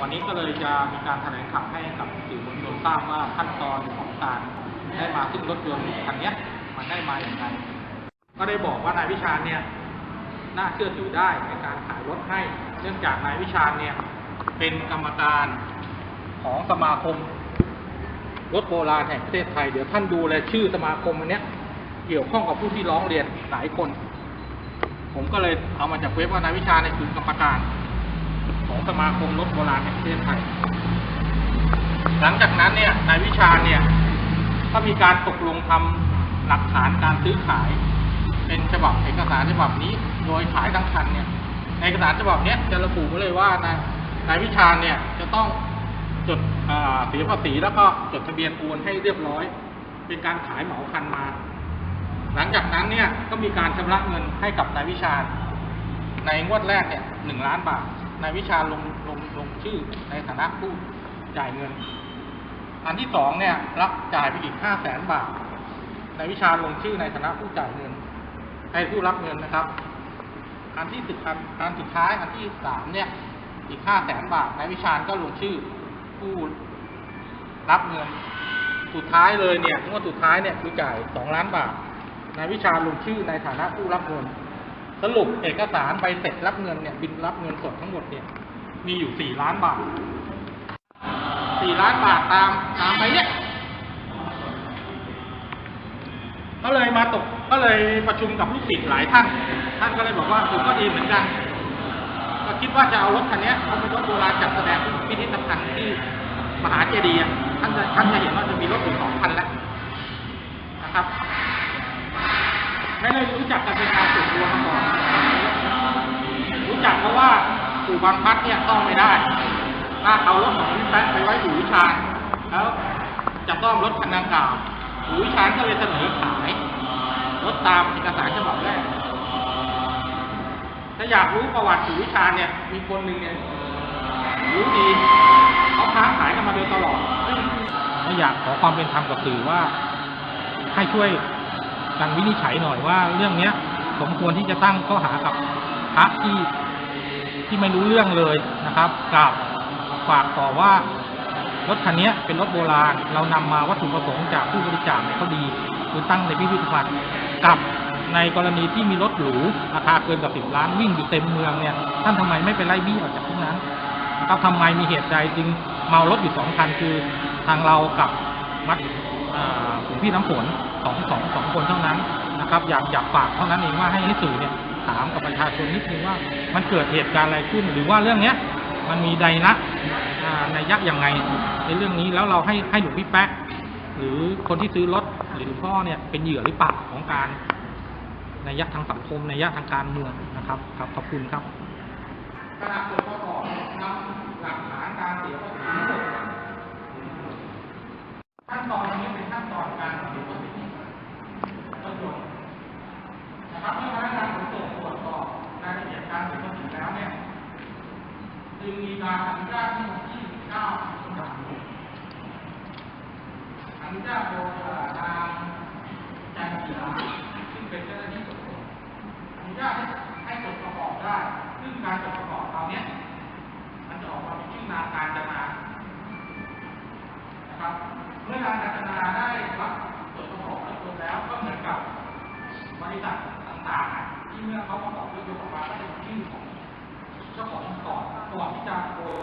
วันนี้ก็เลยจะมีการแถลงข่าวให้กับสื่อมวลชนทราบว่าขั้นตอนของการได้มาขึ้นรถยนต์คันนี้มันได้มาอย่างไรก็ได้บอกว่านายวิชาญเนี่ยน่าเชื่อถือได้ในการขายรถให้ เนื่องจากนายวิชาญเนี่ยเป็นกรรมการของสมาคมรถโบราณแห่งประเทศไทย เดี๋ยวท่านดูเลยชื่อสมาคมอันเนี้ยเกี่ยวข้องกับผู้ที่ร้องเรียนหลายคน ผมก็เลยเอามาจากเว็บว่านายวิชาเนี่ยคือกรรมการ สมาคมรถโบราณแห่งประเทศไทย หลังจากนั้นเนี่ยนายวิชาเนี่ยก็มีการตกลงทำหลักฐานการซื้อขาย เป็นฉบับเอกสารฉบับนี้ โดยขายทั้งคันเนี่ยในเอกสารฉบับนี้จะระบุไว้เลยว่านายนายวิชาเนี่ยจะต้องจดเสียภาษีแล้วก็จดทะเบียนโอนให้เรียบร้อย เป็นการขายเหมาคันมา หลังจากนั้นเนี่ยก็มีการชำระเงินให้กับนายวิชาในงวดแรกเนี่ยหนึ่งล้านบาท นายวิชาลงลงลงชื่อในฐานะผู้จ่ายเงิน อันที่สองเนี่ย รับจ่ายไปอีกห้าแสนบาทนายวิชาลงชื่อในฐานะผู้จ่ายเงินให้ผู้รับเงินนะครับ อันที่สุดอันอันสุดท้ายอันที่สามเนี่ย อีกห้าแสนบาทนายวิชาก็ลงชื่อผู้รับเงิน สุดท้ายเลยเนี่ยงวดสุดท้ายเนี่ยคือจ่ายสองล้านบาทนายวิชาลงชื่อในฐานะผู้รับเงิน สรุปเอกสารใบเสร็จรับเงินเนี่ย บินรับเงินสดทั้งหมดเนี่ย มีอยู่สี่ล้านบาทสี่ล้านบาทตามตามไปเนี่ย ก็เลยมาตกก็เลยประชุมกับลูกศิษย์หลายท่าน ท่านก็เลยบอกว่าผมก็ดีเหมือนกัน ก็คิดว่าจะเอารถคันนี้เอาเป็นรถโบราณจัดแสดงพิพิธภัณฑ์ที่มหาเจดีย์ท่านจะท่านจะเห็นว่าจะมีรถอยู่สองคันแล้วนะครับ ไม่ได้รู้จักกันเป็นการส่วนตัวมาก่อนรู้จักเพราะว่าปู่บางพัดเนี่ยต้องไม่ได้ถ้าเอารถของพี่แป๊ะไปไว้อยู่วิชาญแล้วจะต้องรถคันดังกล่าวปู่วิชาญก็เลยเสนอขายรถตามเอกสารฉบับแรกถ้าอยากรู้ประวัติปู่วิชาญเนี่ย มีคนหนึ่งเนี่ยรู้ดีเขาค้าขายกันมาโดยตลอดไม่อยากขอความเป็นธรรมกับสื่อว่าให้ช่วย กันวินิจฉัยหน่อยว่า เรื่องเนี้ย สมควรที่จะตั้งข้อหากับพระที่ที่ไม่รู้เรื่องเลยนะครับกับฝากต่อว่ารถคันนี้เป็นรถโบราณ เรานำมาวัตถุประสงค์จากผู้บริจาคเนี่ยเขาดีคือตั้งในพิพิธภัณฑ์กับในกรณีที่มีรถหรูราคาเกินกับสิบล้านวิ่งอยู่เต็มเมืองเนี่ย ท่านทำไมไม่ไปไล่บี้ออกจากที่นั้นนะครับทำไมมีเหตุใดจึงเมารถอยู่สองคันคือทางเรากับ วัดหลวงพี่น้ำฝนสองสองสองคนเท่านั้นนะครับ อยากอยากฝากเท่านั้นเองว่าให้ให้สื่อเนี่ยถามกับประชาชนนิดนึงว่ามันเกิดเหตุการณ์อะไรขึ้น หรือว่าเรื่องเนี้ยมันมีใดนะในยักษ์ยังไง ในเรื่องนี้แล้วเราให้ให้หลวงพี่แป๊ะหรือคนที่ซื้อรถหรือพ่อเนี่ยเป็นเหยื่อหรือเปล่าของการในยักษ์ทางสังคมในยักษ์ทางการเมืองนะครับ ครับขอบคุณครับขณะตรวจสอบนำหลักฐานการเสียภาษีทั้งหมดขั้นตอนนี้เป็นขั้นตอนการเสียภาษีรถยนต์นะครับเมื่อพนักงานขนส่งตรวจสอบรายละเอียดการเสียภาษีแล้วเนี่ย จึงมีการ อนุญาตที่วันที่9สิงหาคมอนุญาตโดยทางจันทีราซึ่งเป็นเจ้าหน้าที่ขนส่งอนุญาตให้ให้จดประกอบได้ ซึ่งการจดประกอบตอนเนี้มันจะออกมาเป็นชื่อนางการจนานะครับ เมื่อนางการจนาได้รับจดประกอบรถยนต์แล้วก็เหมือนกับบริษัทต่างๆที่เมื่อเขาประกอบรถยนต์ออกมาก็จะเป็นชื่อของ เจ้าของก่อนก่อนที่จะโอน